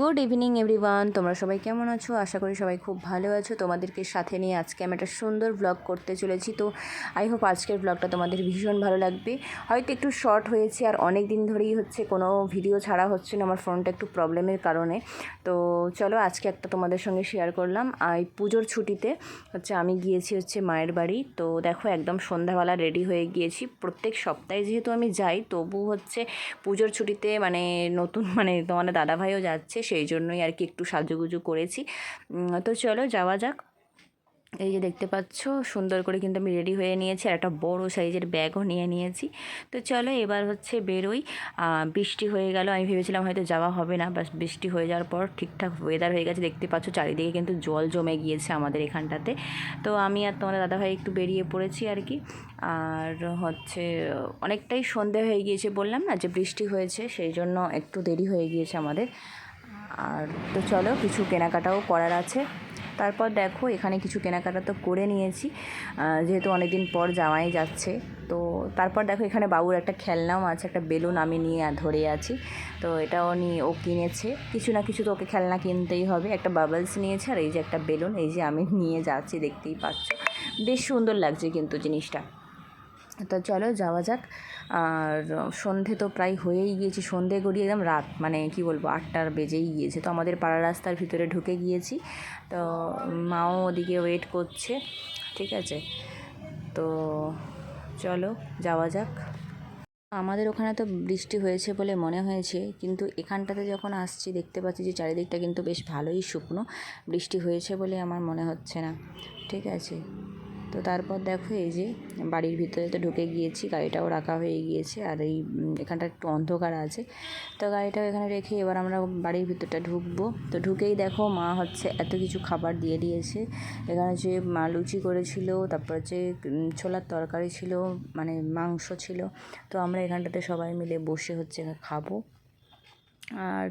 Good evening everyone তোমরা সবাই কেমন আছো? আশা করি সবাই খুব ভালো আছো। তোমাদেরকে সাথে নিয়ে আজকে আমি একটা সুন্দর ব্লগ করতে চলেছি। তো আই হোপ আজকের ব্লগটা তোমাদের ভীষণ ভালো লাগবে। হয়তো একটু শর্ট হয়েছে আর অনেক দিন ধরেই হচ্ছে কোনো ভিডিও ছাড়া হচ্ছে না। আমার ফোনটা একটু প্রবলেমের কারণে। তো চলো আজকে একটা তোমাদের সঙ্গে শেয়ার করলাম। আর পুজোর ছুটিতে হচ্ছে আমি গিয়েছি হচ্ছে মায়ের বাড়ি। তো দেখো একদম সন্ধ্যাবেলা রেডি হয়ে গিয়েছি। প্রত্যেক সপ্তাহে যেহেতু আমি যাই, তবু হচ্ছে পুজোর ছুটিতে মানে নতুন মানে তোমার দাদাভাইও যাচ্ছে। সেই জন্যই আর কি একটু সাজুগুজু করেছি। তো চলো যাওয়া যাক। এই যে দেখতে পাচ্ছ, সুন্দর করে কিন্তু আমি রেডি হয়ে নিয়েছি আর একটা বড় সাইজের ব্যাগও নিয়ে নিয়েছি। তো চলো এবার হচ্ছে বেরোই। বৃষ্টি হয়ে গেল। আমি ভেবেছিলাম হয়তো যাওয়া হবে না, বাস বৃষ্টি হয়ে যাওয়ার পর ঠিকঠাক ওয়েদার হয়ে গেছে। দেখতে পাচ্ছ, চারিদিকে কিন্তু জল জমে গিয়েছে আমাদের এখানটাতে। তো আমি আর তোমার দাদাভাই একটু বেরিয়ে পড়েছি আর কি। আর হচ্ছে অনেকটাই সন্ধে হয়ে গিয়েছে বললাম না যে বৃষ্টি হয়েছে, সেই জন্য একটু দেরি হয়ে গিয়েছে আমাদের। আর তো চলো, কিছু কেনাকাটাও করার আছে। তারপর দেখো, এখানে কিছু কেনাকাটা তো করে নিয়েছি। যেহেতু অনেক দিন পর জামাই যাচ্ছে, তো তারপর দেখো, এখানে বাবুর একটা খেলনাও আছে, একটা বেলুন আমি নিয়ে ধরে আছি। তো এটাও নিয়ে ও কিনেছে। কিছু না কিছু তো ওকে খেলনা কিনতেই হবে। একটা বাবলস নিয়েছে আর এই যে একটা বেলুন, এই যে আমি নিয়ে যাচ্ছি, দেখতেই পাচ্ছ। বেশ সুন্দর লাগছে কিন্তু জিনিসটা। তো চলো যাওয়া যাক। আর সন্ধে তো প্রায় হয়েই গিয়েছি, সন্ধে গড়িয়ে একদম রাত মানে কি বলব, আটটার বেজেই গিয়েছে। তো আমাদের পাড়া রাস্তার ভিতরে ঢুকে গিয়েছি। তো মাও ওদিকে ওয়েট করছে, ঠিক আছে? তো চলো যাওয়া যাক। আমাদের ওখানে তো বৃষ্টি হয়েছে বলে মনে হয়েছে, কিন্তু এখানটাতে যখন আসছি দেখতে পাচ্ছি যে চারিদিকটা কিন্তু বেশ ভালোই শুকনো। বৃষ্টি হয়েছে বলে আমার মনে হচ্ছে না, ঠিক আছে? তো তারপর দেখো এই যে বাড়ির ভিতরে তো ঢুকে গিয়েছি, গাড়িটাও রাখা হয়ে গিয়েছে আর এই এখানটা একটু অন্ধকার আছে। তো গাড়িটাও এখানে রেখে এবার আমরা বাড়ির ভিতরটা ঢুকবো। তো ঢুকেই দেখো মা হচ্ছে এত কিছু খাবার দিয়ে দিয়েছে। এখানে যে মা লুচি করেছিল, তারপর হচ্ছে ছোলার তরকারি ছিল মানে মাংস ছিল। তো আমরা এখানটাতে সবাই মিলে বসে হচ্ছে খাব। আর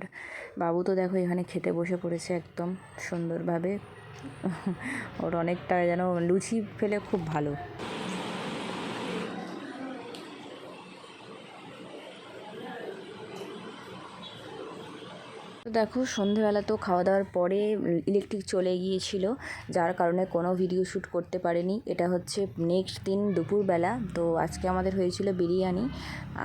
বাবু তো দেখো এখানে খেতে বসে পড়েছে একদম সুন্দরভাবে। ওর অনেকটা যেন লুচি ফেলে খুব ভালো। তো দেখো, সন্ধেবেলা তো খাওয়া দাওয়ার পরে ইলেকট্রিক চলে গিয়েছিল, যার কারণে কোনো ভিডিও শ্যুট করতে পারিনি। এটা হচ্ছে নেক্সট দিন দুপুরবেলা। তো আজকে আমাদের হয়েছিল বিরিয়ানি।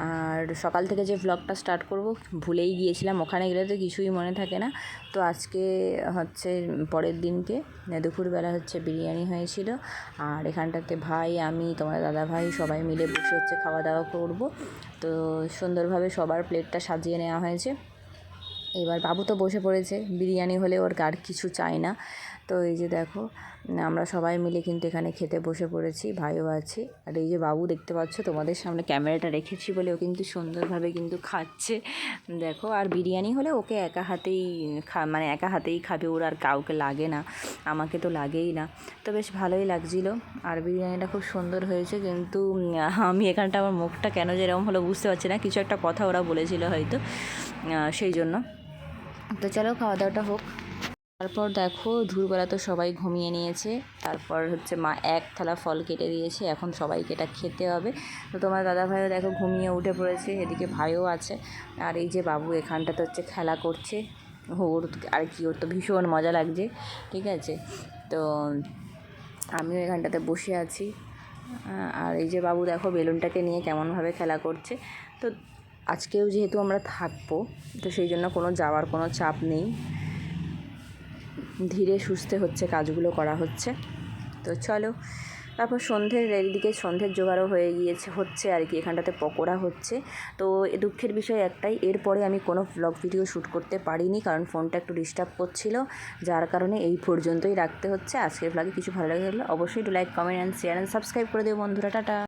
আর সকাল থেকে যে ভ্লগটা স্টার্ট করব, ভুলেই গিয়েছিলাম, ওখানে গেলে তো কিছুই মনে থাকে না। তো আজকে হচ্ছে পরের দিনকে, দুপুরবেলা হচ্ছে বিরিয়ানি হয়েছিল। আর এখানটাতে ভাই, আমি, তোমার দাদা ভাই সবাই মিলে বসে হচ্ছে খাওয়া দাওয়া করব। তো সুন্দরভাবে সবার প্লেটটা সাজিয়ে নেওয়া হয়েছে। এবার বাবু তো বসে পড়েছে, বিরিয়ানি হলে ওর আর কিছু চাই না। তো এই যে দেখো, আমরা সবাই মিলে কিন্তু এখানে খেতে বসে পড়েছি, ভাইও আছে। আর এই যে বাবু দেখতে পাচ্ছ, তোমাদের সামনে ক্যামেরাটা রেখেছি বলে ও কিন্তু সুন্দরভাবে কিন্তু খাচ্ছে। দেখো, আর বিরিয়ানি হলে ওকে একা হাতেই খা মানে একা হাতেই খাবে, ওর আর কাউকে লাগে না, আমাকে তো লাগেই না। তো বেশ ভালোই লাগছিল। আর বিরিয়ানিটা খুব সুন্দর হয়েছে, কিন্তু আমি এখানটা আমার মুখটা কেন যেরকম হলো বুঝতে পারছি না, কিছু একটা কথা ওরা বলেছিল হয়তো সেই জন্য। তো চলো খাওয়া দাওয়াটা হোক। তারপর দেখো দুপুরবেলা তো সবাই ঘুমিয়ে নিয়েছে। তারপর হচ্ছে মা এক থালা ফল কেটে দিয়েছে। এখন সবাইকে এটা খেতে হবে। তো তোমার দাদা ভাইও দেখো ঘুমিয়ে উঠে পড়েছে। এদিকে ভাইও আছে। আর এই যে বাবু এখানটাতে হচ্ছে খেলা করছে। ওর আর কি, ওর তো ভীষণ মজা লাগছে। ঠিক আছে? তো আমিও এখানটাতে বসে আছি। আর এই যে বাবু দেখো বেলুনটাকে নিয়ে কেমনভাবে খেলা করছে। তো আজকেও যেহেতু আমরা থাকব, তো সেই জন্য কোনো যাওয়ার কোনো চাপ নেই। ধীরে সুস্থে হচ্ছে, কাজগুলো করা হচ্ছে। তো চলো, তারপর সন্ধ্যের এদিকে সন্ধ্যের জোগাড়ও হয়ে গিয়েছে, হচ্ছে আর কি, এখানটাতে পকোড়া হচ্ছে। তো এ দুঃখের বিষয় একটাই, এরপরে আমি কোনো ব্লগ ভিডিও শ্যুট করতে পারিনি, কারণ ফোনটা একটু ডিস্টার্ব করছিল, যার কারণে এই পর্যন্তই রাখতে হচ্ছে। আজকের ব্লগে কিছু ভালো লাগে অবশ্যই একটু like comment and share and subscribe করে দেবো বন্ধুরা, টাটা!